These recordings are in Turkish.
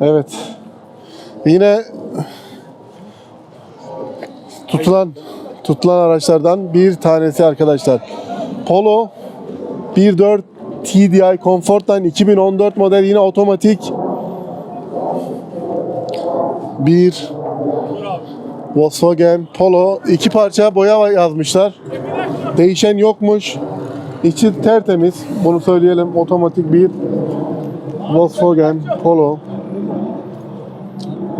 Evet. Yine tutulan tutulan araçlardan bir tanesi arkadaşlar. Polo 1.4 TDI Comfortline 2014 model yine otomatik. Bir Volkswagen Polo iki parça boya yazmışlar. Değişen yokmuş. İçi tertemiz. Bunu söyleyelim. Otomatik bir Volkswagen Polo.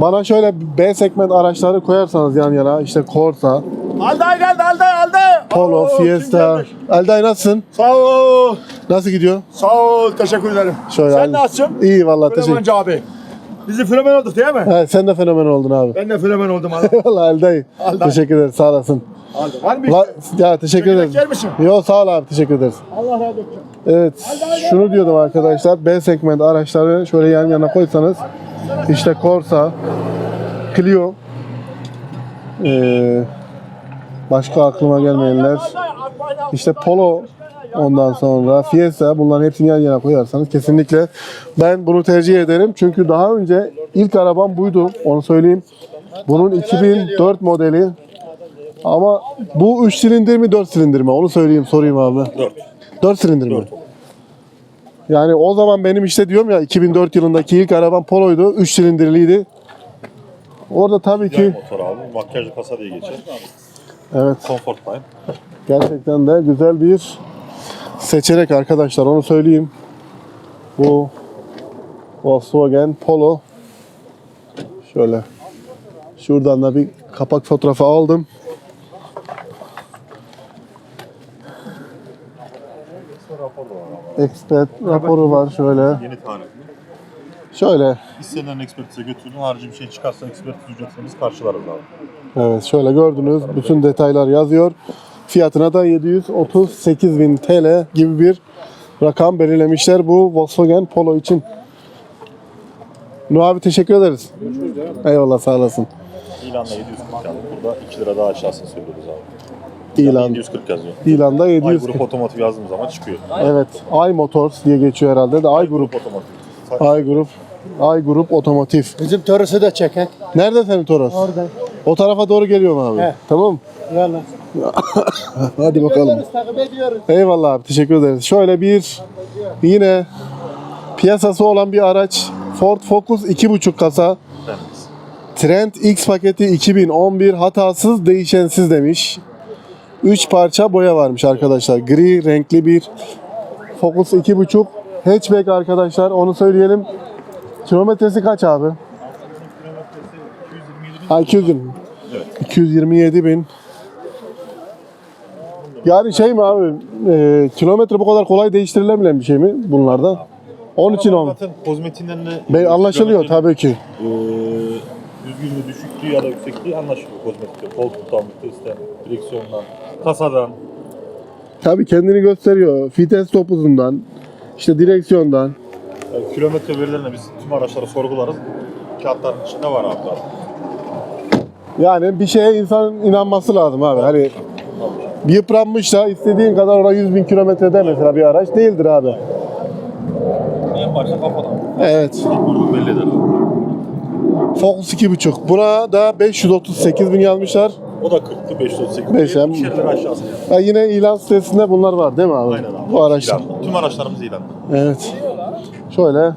Bana şöyle B segment araçları koyarsanız yan yana işte Corsa, Alday geldi Alday Alday. Polo, Oo, kim Fiesta. gelmiş? Elday nasılsın? Sağ ol. Nasıl gidiyor? Sağ ol. Teşekkür ederim. Şöyle Sen nasılsın? İyi vallahi teşekkür. Fenomenci abi. Bizi fenomen olduk değil mi? Evet, sen de fenomen oldun abi. Ben de fenomen oldum abi. Vallahi Elday. Elday. Teşekkür ederiz. Sağ olasın. Alday. Var mı? La, şey? ya teşekkür Çekirdek ederiz. yer misin? Yo sağ ol abi. Teşekkür ederiz. Allah razı olsun. Evet. Şunu diyordum arkadaşlar. B segment araçları şöyle yan yana koysanız işte Corsa, Clio, ee, başka aklıma gelmeyenler işte Polo ondan sonra Fiesta bunların hepsini yan yana koyarsanız kesinlikle ben bunu tercih ederim. Çünkü daha önce ilk arabam buydu. Onu söyleyeyim. Bunun 2004 modeli. Ama bu 3 silindir mi 4 silindir mi? Onu söyleyeyim sorayım abi. 4. 4 silindir mi? Yani o zaman benim işte diyorum ya 2004 yılındaki ilk arabam Polo'ydu. 3 silindirliydi. Orada tabii Yay ki motor abi. Makyajlı kasa diye geçer. evet Comfort Line. gerçekten de güzel bir seçenek arkadaşlar onu söyleyeyim. Bu Volkswagen Polo şöyle şuradan da bir kapak fotoğrafı aldım. Expert raporu var şöyle. Yeni tarihli. Şöyle İstenilen ekspertize götürün. Harici bir şey çıkarsa ekspertiz ücretini biz karşılarız abi. Evet şöyle gördünüz bütün detaylar yazıyor. Fiyatına da 738.000 TL gibi bir rakam belirlemişler bu Volkswagen Polo için. Nuh abi teşekkür ederiz. Eyvallah sağ olasın. İlanla 740 abi. Burada 2 lira daha aşağısını söylüyoruz abi. İlan, 740 yazıyor. ilanda Ay 700. grup otomotiv yazdığım zaman çıkıyor. Evet, Ay Motors diye geçiyor herhalde de Ay Grup. otomotiv. Ay Grup. Ay Grup Otomotiv. Bizim Toros'u da çeken. Nerede senin Toros? Orada. O tarafa doğru geliyorum abi. He. Tamam. Valla. Hadi bakalım. Takip ediyoruz. Eyvallah abi teşekkür ederiz. Şöyle bir yine piyasası olan bir araç Ford Focus 2.5 kasa Temiz. Trend X paketi 2011 hatasız değişensiz demiş. 3 parça boya varmış arkadaşlar. Gri renkli bir Focus 2.5 hatchback arkadaşlar onu söyleyelim. Kilometresi kaç abi? Ha 220. 227 bin. Yani şey mi abi? e, kilometre bu kadar kolay değiştirilebilen bir şey mi bunlardan? Onun için o. Zaten kozmetiğinden de Ben anlaşılıyor tabii ki. Eee düzgünlüğü, düşüklüğü ya da yüksekliği anlaşılıyor kozmetikte. Koltuktan, vitesten, direksiyondan, kasadan. Tabii kendini gösteriyor. Vites topuzundan, işte direksiyondan. Yani kilometre verilerine biz tüm araçları sorgularız. Kağıtların içinde var abi zaten. Yani bir şeye insan inanması lazım abi. Hani bir yıpranmış da istediğin kadar ona 100 bin kilometrede mesela bir araç değildir abi. En başta kafadan. Evet. İlk vurduğum belli eder. Focus 2.5. Buna da 538 bin yazmışlar. O da 40'tı 538. Beş hem- İkişer lira aşağısı. Ya yine ilan sitesinde bunlar var değil mi abi? Aynen abi. Bu araçlar. İlanda. Tüm araçlarımız ilanda. Evet. Şöyle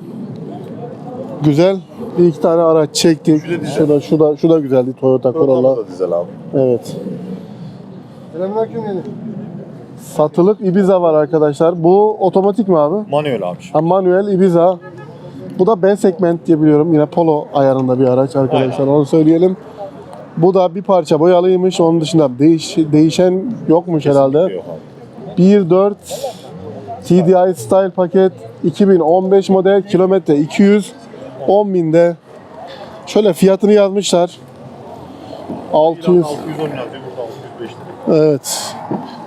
güzel bir iki tane araç çektik. Şu da dizel. Şu da şu da şu da güzeldi Toyota Corolla. Da dizel abi. Evet. Selamünaleyküm yeni. Satılık Ibiza var arkadaşlar. Bu otomatik mi abi? Manuel abi. Ha, manuel Ibiza. Bu da B segment diye biliyorum. Yine Polo ayarında bir araç arkadaşlar. Aynen. Onu söyleyelim. Bu da bir parça boyalıymış. Onun dışında değiş, değişen yokmuş herhalde. Yok abi. 1.4 TDI Style paket 2015 model kilometre 210 binde. Şöyle fiyatını yazmışlar. 600 İlanda 610 yazıyor. Burada 605 lira. evet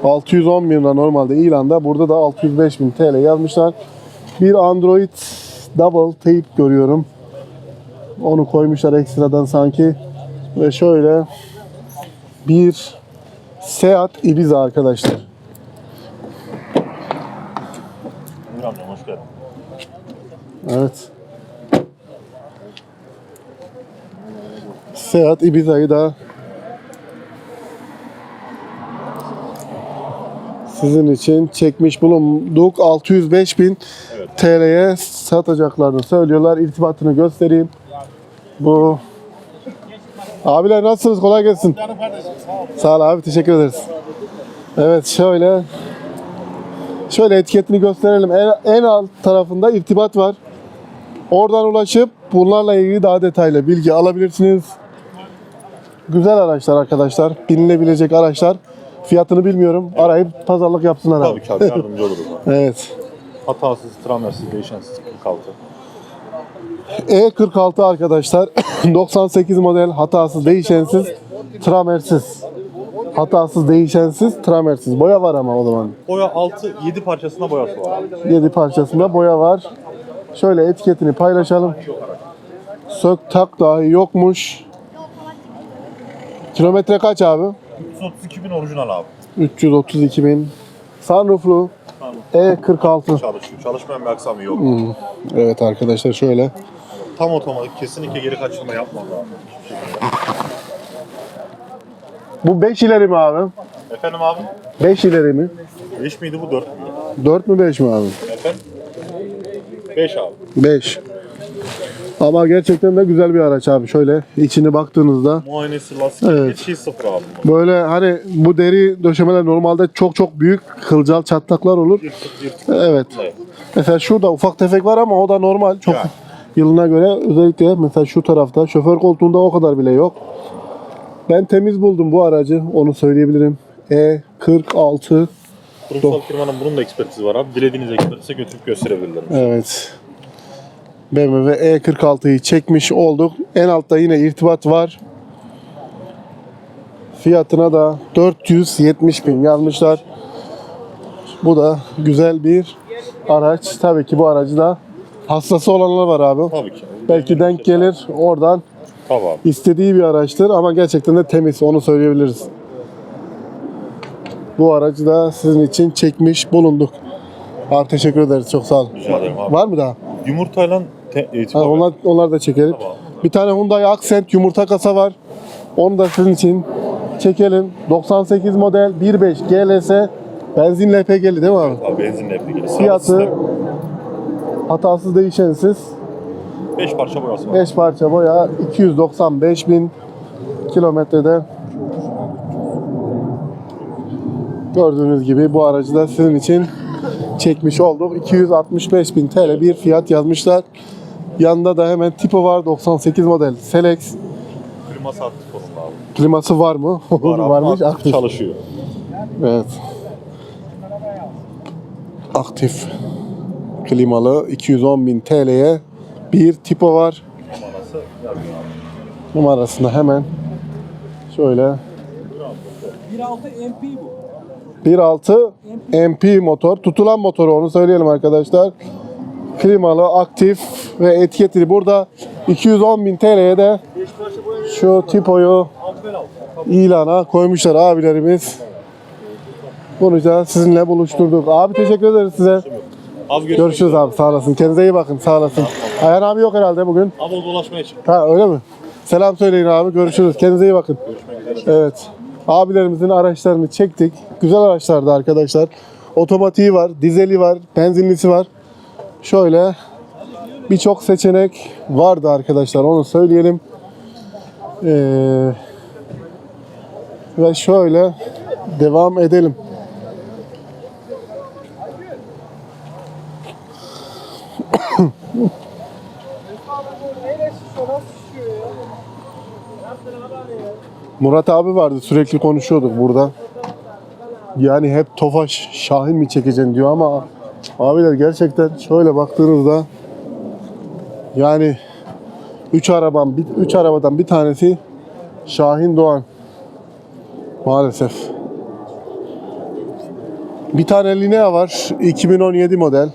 610 bin lira normalde ilanda burada da 605 bin TL yazmışlar. Bir Android double tape görüyorum. Onu koymuşlar ekstradan sanki. Ve şöyle bir Seat Ibiza arkadaşlar. Hoş geldin. Evet. Seat Ibiza'yı da sizin için çekmiş bulunduk. 605 bin TL'ye satacaklarını söylüyorlar. İrtibatını göstereyim. Bu Abiler nasılsınız? Kolay gelsin. Sağ ol abi. Teşekkür ederiz. Evet şöyle şöyle etiketini gösterelim. En, en alt tarafında irtibat var. Oradan ulaşıp bunlarla ilgili daha detaylı bilgi alabilirsiniz. Güzel araçlar arkadaşlar. Binilebilecek araçlar. Fiyatını bilmiyorum. Arayıp pazarlık yapsınlar abi. Tabii ki abi yardımcı oluruz. abi. Evet. Hatasız, tramersiz, değişensiz 46. E46 arkadaşlar 98 model hatasız değişensiz tramersiz. Hatasız değişensiz tramersiz. Boya var ama o zaman. Boya 6, 7 parçasında boyası var abi. 7 parçasında boya var. Şöyle etiketini paylaşalım. Sök tak dahi yokmuş. Kilometre kaç abi? 332 bin orijinal abi. 332 bin. Sunrooflu E46. Çalışıyor. Çalışmayan bir aksamı yok. Evet arkadaşlar şöyle. Tam otomatik kesinlikle geri kaçırma yapmadı abi. Bu 5 ileri mi abi? Efendim abi? 5 ileri mi? 5 miydi bu 4 müydü? 4 mü 5 mi abi? Efendim? 5 abi. 5. Ama gerçekten de güzel bir araç abi. Şöyle içine baktığınızda Muayenesi, lastik, Evet. her şey sıfır abi. böyle hani bu deri döşemeler normalde çok çok büyük kılcal çatlaklar olur. Yırtık yırtık. Evet. Evet. Mesela şurada ufak tefek var ama o da normal. Çok Yani. yılına göre özellikle mesela şu tarafta şoför koltuğunda o kadar bile yok. Ben temiz buldum bu aracı. Onu söyleyebilirim. E E46 Kurumsal firmanın bunun da ekspertizi var abi. Dilediğiniz ekspertize götürüp gösterebilirler. Evet. BMW E46'yı çekmiş olduk. En altta yine irtibat var. Fiyatına da 470 bin yazmışlar. Bu da güzel bir araç. Tabii ki bu aracı da hastası olanlar var abi. Tabii ki. Belki denk gelir oradan abi. istediği bir araçtır ama gerçekten de temiz onu söyleyebiliriz. Bu aracı da sizin için çekmiş bulunduk. Abi teşekkür ederiz çok sağ olun. Rica ederim abi. Var mı daha? Yumurtayla te- e, Ha, onlar, onlar da çekelim. Bir tane Hyundai Accent yumurta kasa var. Onu da sizin için çekelim. 98 model 1.5 GLS benzin LPG'li değil mi abi? Abi benzinle yapıyor. Fiyatı hatasız değişensiz 5 parça boyası var. 5 parça boya 295 bin kilometrede gördüğünüz gibi bu aracı da sizin için çekmiş olduk. 265 bin TL bir fiyat yazmışlar. Yanında da hemen tipo var 98 model Selex. Kliması aktif konumda abi. Kliması var mı? Var abi, Varmış aktif aktif. çalışıyor. Evet. Aktif. Klimalı 210 bin TL'ye bir tipo var. Numarası. Numarasında hemen şöyle 1.6 MP bu. 1.6 MP motor. Tutulan motoru onu söyleyelim arkadaşlar. Klimalı, aktif ve etiketli. Burada 210 bin TL'ye de şu tipoyu ilana koymuşlar abilerimiz. Bunu da sizinle buluşturduk. Abi teşekkür ederiz size. Abi Görüşürüz abi sağ olasın. Kendinize iyi bakın sağ olasın. Ayhan abi yok herhalde bugün. Abi o dolaşmaya çık. Ha öyle mi? Selam söyleyin abi. Görüşürüz. Kendinize iyi bakın. Evet. Abilerimizin araçlarını çektik. Güzel araçlardı arkadaşlar. Otomatiği var, dizeli var, benzinlisi var. Şöyle birçok seçenek vardı arkadaşlar. Onu söyleyelim. Ee, ve şöyle devam edelim. Murat abi vardı sürekli konuşuyorduk burada. Yani hep Tofaş Şahin mi çekeceksin diyor ama abiler gerçekten şöyle baktığınızda yani 3 araban 3 arabadan bir tanesi Şahin Doğan. Maalesef. Bir tane Linea var 2017 model.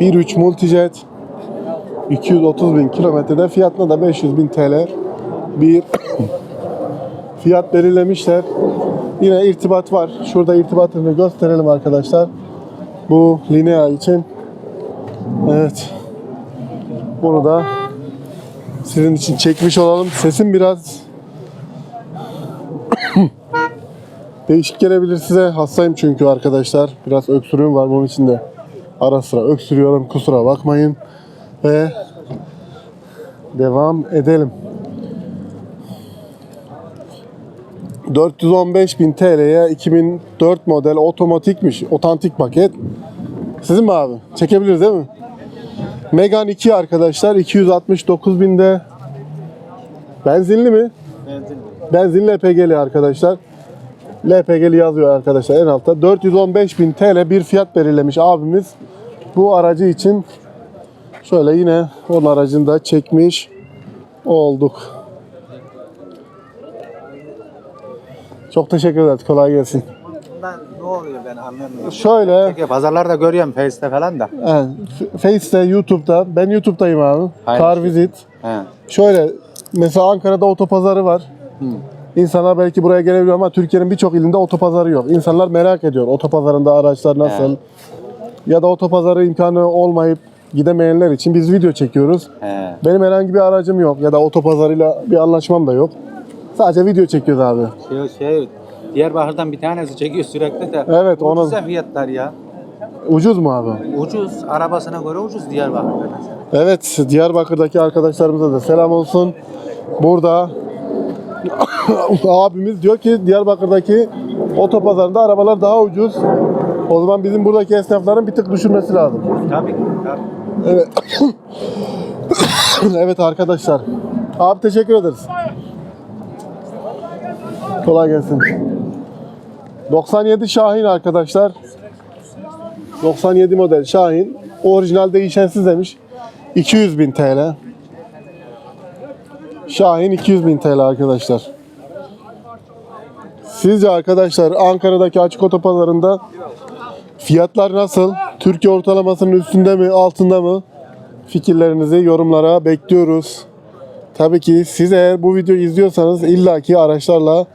1.3 Multijet 230 bin kilometrede fiyatına da 500 bin TL bir fiyat belirlemişler. Yine irtibat var. Şurada irtibatını gösterelim arkadaşlar. Bu Linea için. Evet. Bunu da sizin için çekmiş olalım. Sesim biraz değişik gelebilir size. Hastayım çünkü arkadaşlar. Biraz öksürüğüm var bunun için de ara sıra öksürüyorum. Kusura bakmayın. Ve devam edelim. 415.000 TL'ye 2004 model otomatikmiş. Otantik paket. Sizin mi abi? Çekebiliriz değil mi? Megane 2 arkadaşlar 269 binde. Benzinli mi? Benzinli. Benzinli LPG'li arkadaşlar. LPG'li yazıyor arkadaşlar en altta. 415 bin TL bir fiyat belirlemiş abimiz. Bu aracı için şöyle yine onun aracını da çekmiş olduk. Çok teşekkür ederiz. Kolay gelsin. Ben ne oluyor ben anlamıyorum. Şöyle Peki pazarlarda görüyorum Face'te falan da. he, Face'te, YouTube'da. Ben YouTube'dayım abi. Aynen. Car Visit. He. Şöyle mesela Ankara'da otopazarı var. İnsanlar belki buraya gelebiliyor ama Türkiye'nin birçok ilinde otopazarı yok. İnsanlar merak ediyor otopazarında araçlar nasıl. Evet. Ya da otopazarı imkanı olmayıp gidemeyenler için biz video çekiyoruz. He. Benim herhangi bir aracım yok ya da otopazarıyla bir anlaşmam da yok. Sadece video çekiyoruz abi. Şey, şey, Diyarbakır'dan bir tanesi çekiyor sürekli de. Evet, onun- Ucuz ya fiyatlar ya. Ucuz mu abi? Ucuz. Arabasına göre ucuz Diyarbakır'da mesela. Evet, Diyarbakır'daki arkadaşlarımıza da selam olsun. Burada abimiz diyor ki Diyarbakır'daki otopazarında arabalar daha ucuz. O zaman bizim buradaki esnafların bir tık düşürmesi lazım. Tabii. Tabii. Evet. evet arkadaşlar. Abi teşekkür ederiz. Kolay gelsin. 97 Şahin arkadaşlar. 97 model Şahin. Orijinal değişensiz demiş. 200 bin TL. Şahin 200 bin TL arkadaşlar. Sizce arkadaşlar Ankara'daki açık otopazarında fiyatlar nasıl? Türkiye ortalamasının üstünde mi, altında mı? Fikirlerinizi yorumlara bekliyoruz. Tabii ki siz eğer bu videoyu izliyorsanız illaki araçlarla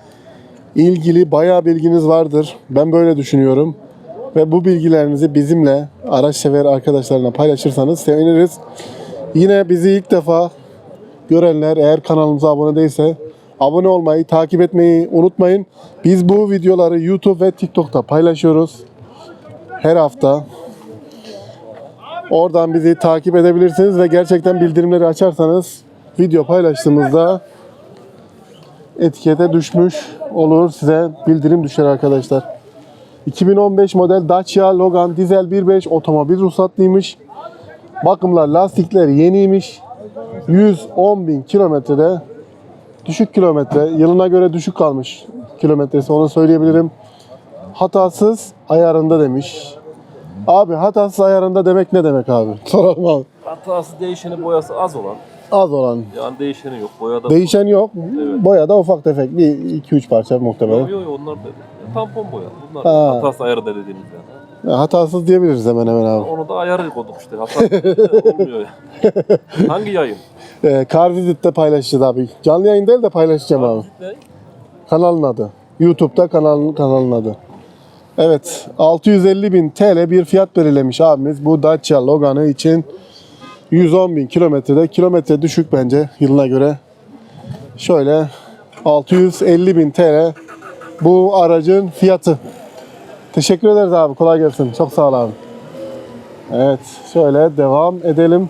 ilgili bayağı bilginiz vardır. Ben böyle düşünüyorum. Ve bu bilgilerinizi bizimle araç sever arkadaşlarına paylaşırsanız seviniriz. Yine bizi ilk defa görenler eğer kanalımıza abone değilse abone olmayı, takip etmeyi unutmayın. Biz bu videoları YouTube ve TikTok'ta paylaşıyoruz. Her hafta. Oradan bizi takip edebilirsiniz ve gerçekten bildirimleri açarsanız video paylaştığımızda etikete düşmüş olur. Size bildirim düşer arkadaşlar. 2015 model Dacia Logan dizel 1.5 otomobil ruhsatlıymış. Bakımlar lastikler yeniymiş. 110 bin kilometrede düşük kilometre. Yılına göre düşük kalmış kilometresi onu söyleyebilirim. Hatasız ayarında demiş. Abi hatasız ayarında demek ne demek abi? Soralım abi. Hatası değişeni boyası az olan. Az olan. Yani değişeni yok. Boyada Değişen yok. Evet. Boyada ufak tefek bir 2-3 parça muhtemelen. Yok yok onlar da tampon boya. Bunlar Ha. hatası ayarı da dediğimiz yani. Ya, hatasız diyebiliriz hemen hemen abi. Onu da ayarı koyduk işte. Hatası olmuyor yani. Hangi yayın? Ee, Car Visit'te paylaşacağız abi. Canlı yayın değil de paylaşacağım abi. Ne? Kanalın adı. YouTube'da kanalın, kanalın adı. Evet. 650 bin TL bir fiyat belirlemiş abimiz. Bu Dacia Logan'ı için 110 bin kilometrede. Kilometre düşük bence yılına göre. Şöyle 650 bin TL bu aracın fiyatı. Teşekkür ederiz abi. Kolay gelsin. Çok sağ ol abi. Evet. Şöyle devam edelim.